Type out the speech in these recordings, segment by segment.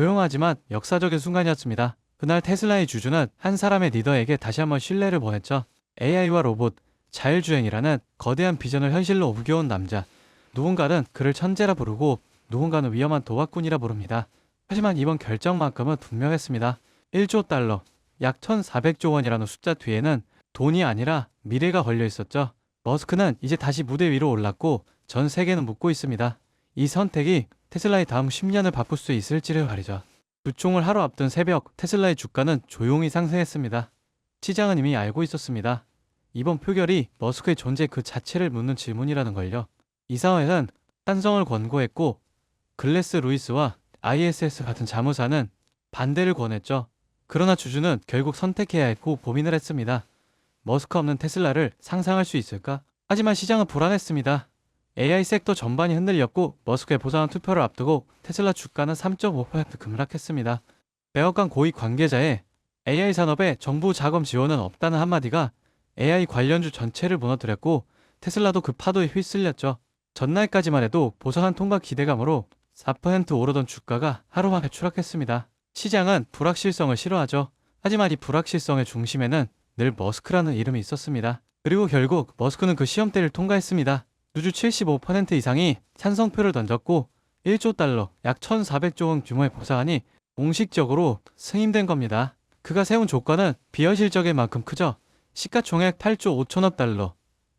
조용하지만 역사적인 순간이었습니다. 그날 테슬라의 주주는 한 사람의 리더에게 다시 한번 신뢰를 보냈죠. AI와 로봇, 자율주행이라는 거대한 비전을 현실로 옮겨온 남자. 누군가는 그를 천재라 부르고 누군가는 위험한 도박꾼이라 부릅니다. 하지만 이번 결정만큼은 분명했습니다. 1조 달러, 약 1,400조 원이라는 숫자 뒤에는 돈이 아니라 미래가 걸려 있었죠. 머스크는 이제 다시 무대 위로 올랐고 전 세계는 묻고 있습니다. 이 선택이 테슬라의 다음 10년을 바꿀 수 있을지를 말이죠. 주총을 하루 앞둔 새벽 테슬라의 주가는 조용히 상승했습니다. 시장은 이미 알고 있었습니다. 이번 표결이 머스크의 존재 그 자체를 묻는 질문이라는 걸요. 이 상황에선 찬성을 권고했고 글래스 루이스와 ISS 같은 자무사는 반대를 권했죠. 그러나 주주는 결국 선택해야 했고 고민을 했습니다. 머스크 없는 테슬라를 상상할 수 있을까? 하지만 시장은 불안했습니다. AI 섹터 전반이 흔들렸고 머스크의 보상한 투표를 앞두고 테슬라 주가는 3.5% 급락했습니다. 백악관 고위 관계자의 AI 산업에 정부 자금 지원은 없다는 한마디가 AI 관련주 전체를 무너뜨렸고 테슬라도 그 파도에 휩쓸렸죠. 전날까지만 해도 보상한 통과 기대감으로 4% 오르던 주가가 하루 만에 추락했습니다. 시장은 불확실성을 싫어하죠. 하지만 이 불확실성의 중심에는 늘 머스크라는 이름이 있었습니다. 그리고 결국 머스크는 그 시험대를 통과했습니다. 주주 75% 이상이 찬성표를 던졌고 1조 달러, 약 1,400조 원 규모의 보상안이 공식적으로 승인된 겁니다. 그가 세운 조건은 비현실적인 만큼 크죠. 시가총액 8조 5천억 달러,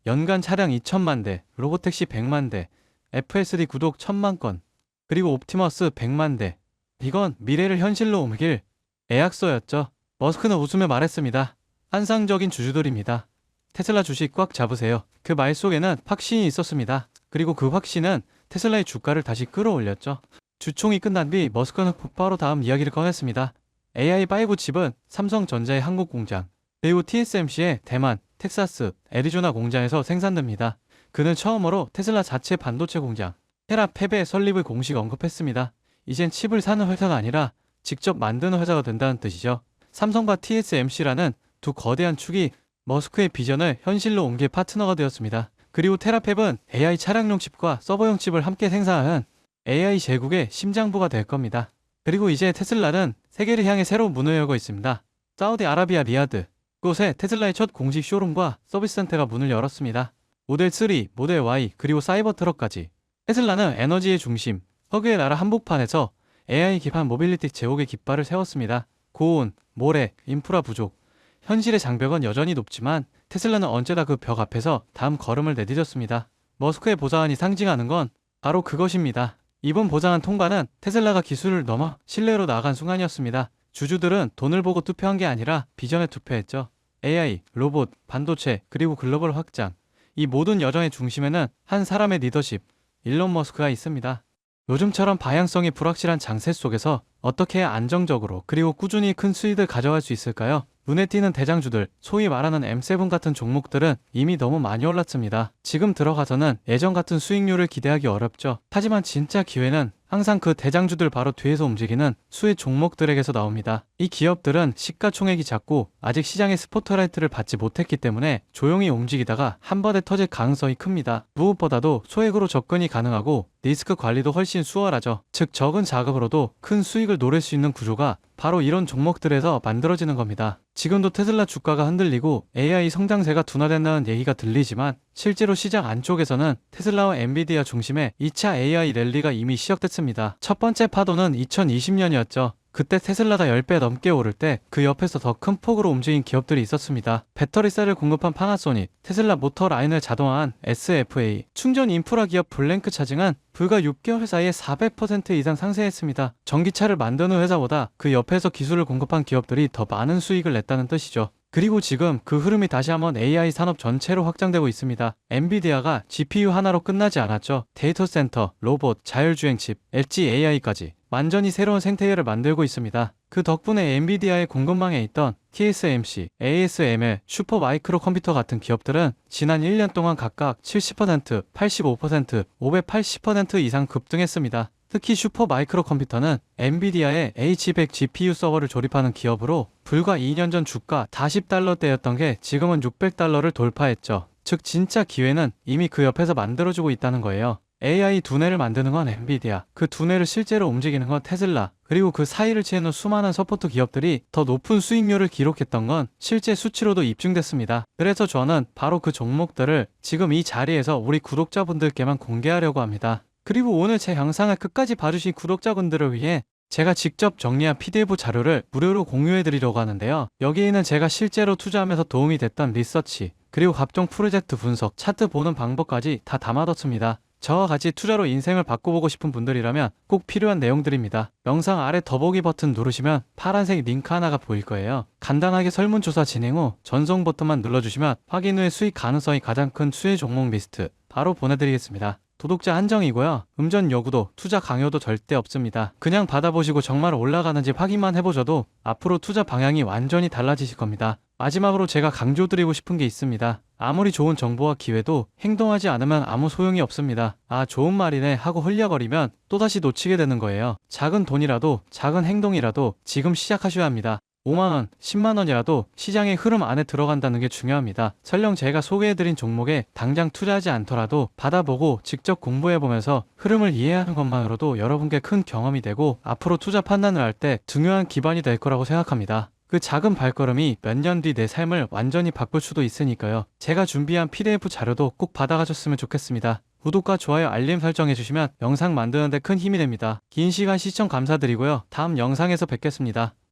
연간 차량 2천만 대, 로보택시 100만 대, FSD 구독 1000만 건, 그리고 옵티머스 100만 대. 이건 미래를 현실로 옮길 계약서였죠. 머스크는 웃으며 말했습니다. 환상적인 주주들입니다. 테슬라 주식 꽉 잡으세요. 그 말 속에는 확신이 있었습니다. 그리고 그 확신은 테슬라의 주가를 다시 끌어올렸죠. 주총이 끝난 뒤 머스크는 곧바로 다음 이야기를 꺼냈습니다. AI5 칩은 삼성전자의 한국 공장, 그리고 TSMC의 대만, 텍사스, 애리조나 공장에서 생산됩니다. 그는 처음으로 테슬라 자체 반도체 공장, 테라 팹의 설립을 공식 언급했습니다. 이젠 칩을 사는 회사가 아니라 직접 만드는 회사가 된다는 뜻이죠. 삼성과 TSMC라는 두 거대한 축이 머스크의 비전을 현실로 옮길 파트너가 되었습니다. 그리고 테라팹은 AI 차량용 칩과 서버용 칩을 함께 생산하는 AI 제국의 심장부가 될 겁니다. 그리고 이제 테슬라는 세계를 향해 새로운 문을 열고 있습니다. 사우디아라비아 리야드 곳에 테슬라의 첫 공식 쇼룸과 서비스 센터가 문을 열었습니다. 모델 3, 모델 Y 그리고 사이버 트럭까지 테슬라는 에너지의 중심 허그의 나라 한복판에서 AI 기반 모빌리티 제옥의 깃발을 세웠습니다. 고온, 모래, 인프라 부족 현실의 장벽은 여전히 높지만 테슬라는 언제나 그 벽 앞에서 다음 걸음을 내디뎠습니다. 머스크의 보상안이 상징하는 건 바로 그것입니다. 이번 보상안 통과는 테슬라가 기술을 넘어 신뢰로 나아간 순간이었습니다. 주주들은 돈을 보고 투표한 게 아니라 비전에 투표했죠. AI, 로봇, 반도체, 그리고 글로벌 확장. 이 모든 여정의 중심에는 한 사람의 리더십, 일론 머스크가 있습니다. 요즘처럼 방향성이 불확실한 장세 속에서 어떻게 안정적으로 그리고 꾸준히 큰 수익을 가져갈 수 있을까요? 눈에 띄는 대장주들, 소위 말하는 M7 같은 종목들은 이미 너무 많이 올랐습니다. 지금 들어가서는 예전 같은 수익률을 기대하기 어렵죠. 하지만 진짜 기회는 항상 그 대장주들 바로 뒤에서 움직이는 수의 종목들에게서 나옵니다. 이 기업들은 시가총액이 작고 아직 시장의 스포트라이트를 받지 못했기 때문에 조용히 움직이다가 한 번에 터질 가능성이 큽니다. 무엇보다도 소액으로 접근이 가능하고 리스크 관리도 훨씬 수월하죠. 즉 적은 자금으로도 큰 수익을 노릴 수 있는 구조가 바로 이런 종목들에서 만들어지는 겁니다. 지금도 테슬라 주가가 흔들리고 AI 성장세가 둔화된다는 얘기가 들리지만 실제로 시장 안쪽에서는 테슬라와 엔비디아 중심의 2차 AI 랠리가 이미 시작됐습니다. 첫 번째 파도는 2020년이었죠. 그때 테슬라가 10배 넘게 오를 때 그 옆에서 더 큰 폭으로 움직인 기업들이 있었습니다. 배터리셀을 공급한 파나소닉, 테슬라 모터 라인을 자동화한 SFA, 충전 인프라 기업 블랭크 차징은 불과 6개월 사이에 400% 이상 상승했습니다. 전기차를 만드는 회사보다 그 옆에서 기술을 공급한 기업들이 더 많은 수익을 냈다는 뜻이죠. 그리고 지금 그 흐름이 다시 한번 AI 산업 전체로 확장되고 있습니다. 엔비디아가 GPU 하나로 끝나지 않았죠. 데이터 센터, 로봇, 자율주행 칩, 엣지 AI까지 완전히 새로운 생태계를 만들고 있습니다. 그 덕분에 엔비디아의 공급망에 있던 TSMC, ASML, 슈퍼 마이크로 컴퓨터 같은 기업들은 지난 1년 동안 각각 70%, 85%, 580% 이상 급등했습니다. 특히 슈퍼 마이크로 컴퓨터는 엔비디아의 H100 GPU 서버를 조립하는 기업으로 불과 2년 전 주가 40달러대였던 게 지금은 600달러를 돌파했죠. 즉 진짜 기회는 이미 그 옆에서 만들어주고 있다는 거예요. AI 두뇌를 만드는 건 엔비디아, 그 두뇌를 실제로 움직이는 건 테슬라, 그리고 그 사이를 채우는 수많은 서포트 기업들이 더 높은 수익률을 기록했던 건 실제 수치로도 입증됐습니다. 그래서 저는 바로 그 종목들을 지금 이 자리에서 우리 구독자분들께만 공개하려고 합니다. 그리고 오늘 제 영상을 끝까지 봐주신 구독자분들을 위해 제가 직접 정리한 PDF 자료를 무료로 공유해 드리려고 하는데요. 여기에는 제가 실제로 투자하면서 도움이 됐던 리서치, 그리고 각종 프로젝트 분석, 차트 보는 방법까지 다 담아뒀습니다. 저와 같이 투자로 인생을 바꿔보고 싶은 분들이라면 꼭 필요한 내용들입니다. 영상 아래 더보기 버튼 누르시면 파란색 링크 하나가 보일 거예요. 간단하게 설문조사 진행 후 전송 버튼만 눌러주시면 확인 후에 수익 가능성이 가장 큰 수혜 종목 리스트 바로 보내드리겠습니다. 도독자 한정이고요. 음전 요구도 투자 강요도 절대 없습니다. 그냥 받아보시고 정말 올라가는지 확인만 해보셔도 앞으로 투자 방향이 완전히 달라지실 겁니다. 마지막으로 제가 강조드리고 싶은 게 있습니다. 아무리 좋은 정보와 기회도 행동하지 않으면 아무 소용이 없습니다. 아, 좋은 말이네 하고 흘려거리면 또다시 놓치게 되는 거예요. 작은 돈이라도, 작은 행동이라도 지금 시작하셔야 합니다. 5만원, 10만원이라도 시장의 흐름 안에 들어간다는 게 중요합니다. 설령 제가 소개해드린 종목에 당장 투자하지 않더라도 받아보고 직접 공부해보면서 흐름을 이해하는 것만으로도 여러분께 큰 경험이 되고 앞으로 투자 판단을 할 때 중요한 기반이 될 거라고 생각합니다. 그 작은 발걸음이 몇 년 뒤 내 삶을 완전히 바꿀 수도 있으니까요. 제가 준비한 PDF 자료도 꼭 받아가셨으면 좋겠습니다. 구독과 좋아요 알림 설정해주시면 영상 만드는데 큰 힘이 됩니다. 긴 시간 시청 감사드리고요. 다음 영상에서 뵙겠습니다.